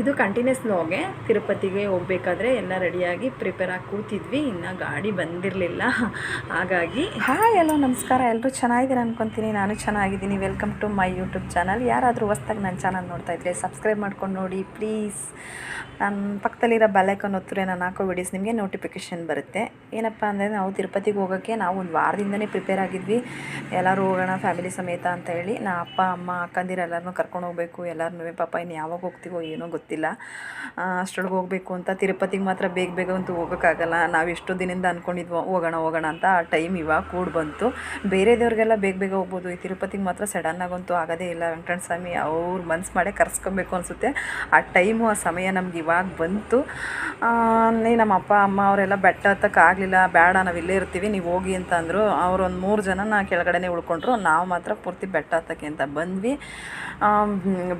ಇದು ಕಂಟಿನ್ಯೂಸ್ ಹೋಗೆ ತಿರುಪತಿಗೆ ಹೋಗ್ಬೇಕಾದ್ರೆ ಎಲ್ಲ ರೆಡಿಯಾಗಿ ಪ್ರಿಪೇರ್ ಆಗಿ ಕೂತಿದ್ವಿ. ಇನ್ನು ಗಾಡಿ ಬಂದಿರಲಿಲ್ಲ. ಹಾಗಾಗಿ ಹಾಯ್ ಎಲ್ಲೋ, ನಮಸ್ಕಾರ. ಎಲ್ಲರೂ ಚೆನ್ನಾಗಿದ್ದೀರ ಅನ್ಕೊತೀನಿ. ನಾನು ಚೆನ್ನಾಗಿದ್ದೀನಿ. Welcome to my YouTube channel ಯಾರಾದರೂ ಹೊಸ್ದಾಗಿ ನನ್ನ ಚಾನಲ್ ನೋಡ್ತಾ ಇದ್ರೆ ಸಬ್ಸ್ಕ್ರೈಬ್ ಮಾಡ್ಕೊಂಡು ನೋಡಿ ಪ್ಲೀಸ್ ನನ್ನ ಪಕ್ಕದಲ್ಲಿರೋ ಬೆಲ್ಲೈಕನ್ ಒತ್ತರೆ ನಾನು ಹಾಕೋ ವಿಡಿಯೋಸ್ ನಿಮಗೆ ನೋಟಿಫಿಕೇಷನ್ ಬರುತ್ತೆ. ಏನಪ್ಪ ಅಂದರೆ, ನಾವು ತಿರುಪತಿಗೆ ಹೋಗೋಕ್ಕೆ ನಾವು ಒಂದು ವಾರದಿಂದನೇ ಪ್ರಿಪೇರ್ ಆಗಿದ್ವಿ. ಎಲ್ಲರೂ ಹೋಗೋಣ ಫ್ಯಾಮಿಲಿ ಸಮೇತ ಅಂತ ಹೇಳಿ. ನಾ ಅಪ್ಪ, ಅಮ್ಮ ಅಕ್ಕಂದಿರು ಎಲ್ಲರನ್ನೂ ಕರ್ಕೊಂಡು ಹೋಗಬೇಕು. ಎಲ್ಲರೂ ಪಾಪ ಇನ್ನು ಯಾವಾಗ ಹೋಗ್ತೀವೋ ಏನೋ ಗೊತ್ತಿಲ್ಲ. ಅಷ್ಟೊಳಗೆ ಹೋಗಬೇಕು ಅಂತ ತಿರುಪತಿಗೆ ಮಾತ್ರ ಬೇಗ ಬೇಗ ಅಂತೂ ಹೋಗೋಕ್ಕಾಗಲ್ಲ. ನಾವು ಎಷ್ಟೋ ದಿನದಿಂದ ಅಂದ್ಕೊಂಡಿದ್ವೋ ಹೋಗೋಣ ಹೋಗೋಣ ಅಂತ ಆ ಟೈಮ್ ಇವಾಗ ಕೂಡ ಬಂತು. ಬೇರೆ ದೇವ್ರಿಗೆಲ್ಲ ಬೇಗ ಬೇಗ ಹೋಗ್ಬೋದು. ಈ ತಿರುಪತಿಗೆ ಮಾತ್ರ ಸಡನ್ನಾಗಂತೂ ಆಗೋದೇ ಇಲ್ಲ. ವೆಂಕಟರಮಣ ಸ್ವಾಮಿ ಅವ್ರು ಮನ್ಸು ಮಾಡೇ ಕರ್ಸ್ಕೊಬೇಕು ಅನಿಸುತ್ತೆ. ಆ ಟೈಮು, ಆ ಸಮಯ ನಮ್ಗೆ ಇವಾಗ ಬಂತು. ನೀ ನಮ್ಮ ಅಪ್ಪ, ಅಮ್ಮ ಅವರೆಲ್ಲ ಬೆಟ್ಟ ಹತ್ತಕ್ಕಾಗಲಿಲ್ಲ ಬೇಡ ನಾವು ಇಲ್ಲೇ ಇರ್ತೀವಿ, ನೀವು ಹೋಗಿ ಅಂತ ಅಂದರು. ಅವ್ರು ಒಂದು ಮೂರು ಜನ ನಾ ಕೆಳಗಡೆನೇ ಉಳ್ಕೊಂಡ್ರು. ನಾವು ಮಾತ್ರ ಪೂರ್ತಿ ಬೆಟ್ಟ ಹತ್ತಕ್ಕೆ ಅಂತ ಬಂದ್ವಿ.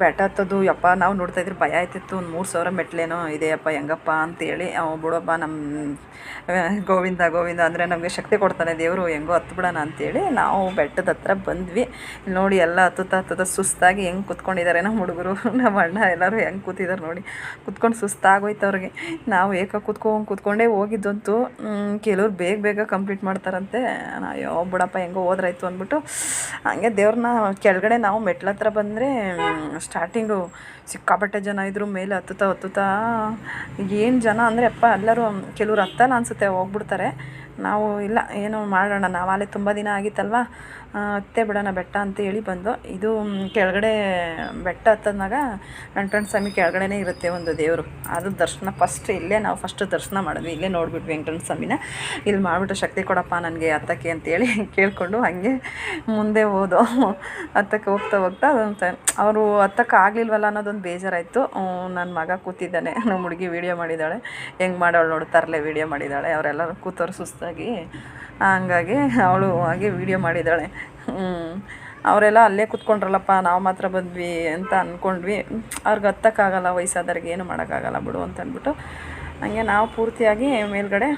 ಬೆಟ್ಟ ಹತ್ತೋದು, ಯಪ್ಪ, ನಾವು ನೋಡ್ತಾ ಇದ್ರೆ ಭಯ ಆಯ್ತಿತ್ತು ಒಂದು ಮೂರು ಸಾವಿರ ಮೆಟ್ಲೇನೋ ಇದೆಯಪ್ಪ, ಹೆಂಗಪ್ಪ ಅಂತೇಳಿ ಅವ ಬಿಡಪ್ಪ ನಮ್ಮ ಗೋವಿಂದ ಗೋವಿಂದ ಅಂದರೆ ನಮಗೆ ಶಕ್ತಿ ಕೊಡ್ತಾನೆ ದೇವರು, ಹೆಂಗೋ ಹತ್ತು ಬಿಡೋಣ ಅಂತೇಳಿ ನಾವು ಬೆಟ್ಟದ ಹತ್ರ ಬಂದ್ವಿ. ನೋಡಿ ಎಲ್ಲ ಹತ್ತುತ್ತಾ ಹತ್ತುತ್ತಾ ಸುಸ್ತಾಗಿ ಹೆಂಗೆ ಕುತ್ಕೊಂಡಿದ್ದಾರೆ ನಮ್ಮ ಹುಡುಗರು ನಮ್ಮ ಅಣ್ಣ ಎಲ್ಲರೂ ಹೆಂಗೆ ಕೂತಿದ್ದಾರೆ ನೋಡಿ. ಕುತ್ಕೊಂಡು ಸುಸ್ತಾಗೋಯ್ತು ಅವ್ರಿಗೆ. ನಾವು ಏಕ ಕೂತ್ಕೊಂಡು ಕುತ್ಕೊಂಡೇ ಹೋಗಿದ್ದಂತೂ ಕೆಲವ್ರು ಬೇಗ ಬೇಗ ಕಂಪ್ಲೀಟ್ ಮಾಡ್ತಾರಂತೆ. ಅಯ್ಯೋ ಬಿಡಪ್ಪ ಹೆಂಗೋ ಹೋದ್ರಾಯ್ತು ಅಂದ್ಬಿಟ್ಟು ಹಂಗೆ ದೇವ್ರನ್ನ ಕೆಳಗಡೆ ನಾವು ಮೆಟ್ಲ ಹತ್ರ ಬಂದರೆ ಸ್ಟಾರ್ಟಿಂಗು ಸಿಕ್ಕಾಪಟ್ಟೆ ಜನ ಇದ್ರು ಮೇಲೆ ಹತ್ತುತ್ತಾ ಹತ್ತುತ್ತಾ ಏನು ಜನ ಅಂದರೆ ಅಪ್ಪ ಎಲ್ಲರೂ ಕೆಲವ್ರು ಹತ್ತಲ್ಲ ಅನಿಸುತ್ತೆ ಹೋಗ್ಬಿಡ್ತಾರೆ. ನಾವು ಇಲ್ಲ ಏನೋ ಮಾಡೋಣ ನಾವು ಅಲ್ಲಿ ತುಂಬ ದಿನ ಆಗಿತ್ತಲ್ವ? ಆ, ಹತ್ತೇ ಬಿಡೋಣ ಬೆಟ್ಟ ಅಂತ ಹೇಳಿ ಬಂದು ಇದು ಕೆಳಗಡೆ ಬೆಟ್ಟ ಹತ್ತದ್ನಾಗ ವೆಂಕಟರಮಣ ಸ್ವಾಮಿ ಕೆಳಗಡೆನೇ ಇರುತ್ತೆ ಒಂದು ದೇವರು. ಅದು ದರ್ಶನ ಫಸ್ಟ್ ಇಲ್ಲೇ ನಾವು ಫಸ್ಟ್ ದರ್ಶನ ಮಾಡಿದ್ವಿ. ಇಲ್ಲೇ ನೋಡ್ಬಿಟ್ವಿ ವೆಂಕಟರಮಣ ಸ್ವಾಮಿನ. ಇಲ್ಲಿ ಮಾಡಿಬಿಟ್ಟು ಶಕ್ತಿ ಕೊಡಪ್ಪ ನನಗೆ ಹತ್ತಕ್ಕೆ ಅಂತೇಳಿ ಕೇಳಿಕೊಂಡು ಹಾಗೆ ಮುಂದೆ ಹೋದೋ ಹತ್ತಕ್ಕೆ ಹೋಗ್ತಾ ಹೋಗ್ತಾ ಅದೊಂದು ಅವರು ಹತ್ತಕ್ಕೆ ಆಗಲಿಲ್ವಲ್ಲ ಅನ್ನೋದೊಂದು ಬೇಜಾರಾಯಿತು. ನನ್ನ ಮಗ ಕೂತಿದ್ದಾನೆ. ನಮ್ಮ ಹುಡುಗಿ ವೀಡಿಯೋ ಮಾಡಿದ್ದಾಳೆ. ಹೆಂಗೆ ಮಾಡೋಳು ನೋಡು ತರಲೆ ವೀಡಿಯೋ ಮಾಡಿದ್ದಾಳೆ. ಅವರೆಲ್ಲರೂ ಕೂತವ್ರು ಸುಸ್ತಾಗಿ ಹಂಗಾಗಿ ಅವಳು ಹಾಗೆ ವೀಡಿಯೋ ಮಾಡಿದ್ದಾಳೆ. ಅವರೆಲ್ಲ ಅಲ್ಲೇ ಕೂತ್ಕೊಂಡ್ರಲ್ಲಪ್ಪ, ನಾವು ಮಾತ್ರ ಬಂದ್ವಿ ಅಂತ ಅಂದ್ಕೊಂಡ್ವಿ ಅವ್ರಿಗೆ ಹತ್ತಕ್ಕಾಗಲ್ಲ, ವಯಸ್ಸಾದವ್ರಿಗೆ ಏನು ಮಾಡೋಕ್ಕಾಗಲ್ಲ ಬಿಡು ಅಂತ ಅಂದ್ಬಿಟ್ಟು, ಹಂಗೆ ನಾವು ಪೂರ್ತಿಯಾಗಿ ಮೇಲ್ಗಡೆ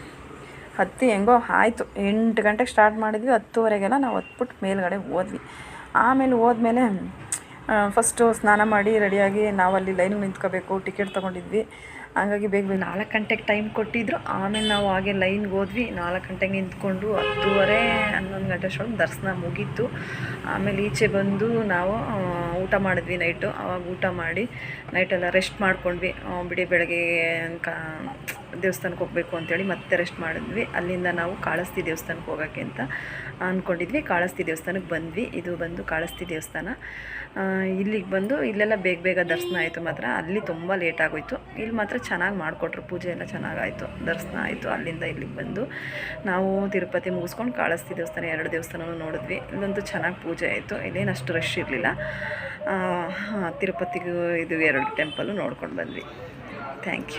ಹತ್ತಿ ಹೆಂಗೋ ಆಯಿತು. ಎಂಟು ಗಂಟೆಗೆ ಸ್ಟಾರ್ಟ್ ಮಾಡಿದ್ವಿ, ಹತ್ತುವರೆಗೆಲ್ಲ ನಾವು ಹತ್ಬಿಟ್ಟು ಮೇಲ್ಗಡೆ ಹೋದ್ವಿ. ಆಮೇಲೆ ಹೋದ್ಮೇಲೆ ಫಸ್ಟು ಸ್ನಾನ ಮಾಡಿ ರೆಡಿಯಾಗಿ ನಾವಲ್ಲಿ ಲೈನಿಗೆ ನಿಂತ್ಕೋಬೇಕು ಟಿಕೆಟ್ ತೊಗೊಂಡಿದ್ವಿ. ಹಂಗಾಗಿ ಬೇಗ ಬೇಗ ನಾಲ್ಕು ಗಂಟೆಗೆ ಟೈಮ್ ಕೊಟ್ಟಿದ್ರು. ಆಮೇಲೆ ನಾವು ಹಾಗೆ ಲೈನ್ಗೆ ಹೋದ್ವಿ. ನಾಲ್ಕು ಗಂಟೆಗೆ ನಿಂತ್ಕೊಂಡು ಹತ್ತುವರೆ ಹನ್ನೊಂದು ಗಂಟೆ ಅಷ್ಟೊಳಗೆ ದರ್ಶನ ಮುಗೀತು. ಆಮೇಲೆ ಈಚೆ ಬಂದು ನಾವು ಊಟ ಮಾಡಿದ್ವಿ ನೈಟು ಆವಾಗ ಊಟ ಮಾಡಿ ನೈಟೆಲ್ಲ ರೆಸ್ಟ್ ಮಾಡ್ಕೊಂಡ್ವಿ. ಬಿಡಿ ಬೆಳಗ್ಗೆ ದೇವಸ್ಥಾನಕ್ಕೆ ಹೋಗಬೇಕು ಅಂತೇಳಿ ಮತ್ತೆ ರೆಸ್ಟ್ ಮಾಡಿದ್ವಿ. ಅಲ್ಲಿಂದ ನಾವು ಕಾಳಸ್ತಿ ದೇವಸ್ಥಾನಕ್ಕೆ ಹೋಗೋಕ್ಕೆ ಅಂತ ಅಂದ್ಕೊಂಡಿದ್ವಿ ಕಾಳಸ್ತಿ ದೇವಸ್ಥಾನಕ್ಕೆ ಬಂದ್ವಿ. ಇದು ಬಂದು ಕಾಳಸ್ತಿ ದೇವಸ್ಥಾನ. ಇಲ್ಲಿಗೆ ಬಂದು ಇಲ್ಲೆಲ್ಲ ಬೇಗ ಬೇಗ ದರ್ಶನ ಆಯಿತು ಮಾತ್ರ. ಅಲ್ಲಿ ತುಂಬ ಲೇಟ್ ಆಗೋಯ್ತು. ಇಲ್ಲಿ ಮಾತ್ರ ಚೆನ್ನಾಗಿ ಮಾಡಿಕೊಟ್ರು. ಪೂಜೆ ಎಲ್ಲ ಚೆನ್ನಾಗಾಯಿತು. ದರ್ಶನ ಆಯಿತು. ಅಲ್ಲಿಂದ ಇಲ್ಲಿಗೆ ಬಂದು ನಾವು ತಿರುಪತಿ ಮುಗಿಸ್ಕೊಂಡು ಕಾಳಸ್ತಿ ದೇವಸ್ಥಾನ ಎರಡು ದೇವಸ್ಥಾನವೂ ನೋಡಿದ್ವಿ. ಇಲ್ಲೊಂದು ಚೆನ್ನಾಗಿ ಪೂಜೆ ಆಯಿತು. ಇಲ್ಲೇನು ಅಷ್ಟು ರಶ್ ಇರಲಿಲ್ಲ ತಿರುಪತಿಗೂ ಇದು ಎರಡು ಟೆಂಪಲ್ಲು ನೋಡ್ಕೊಂಡು ಬಂದ್ವಿ. Thank you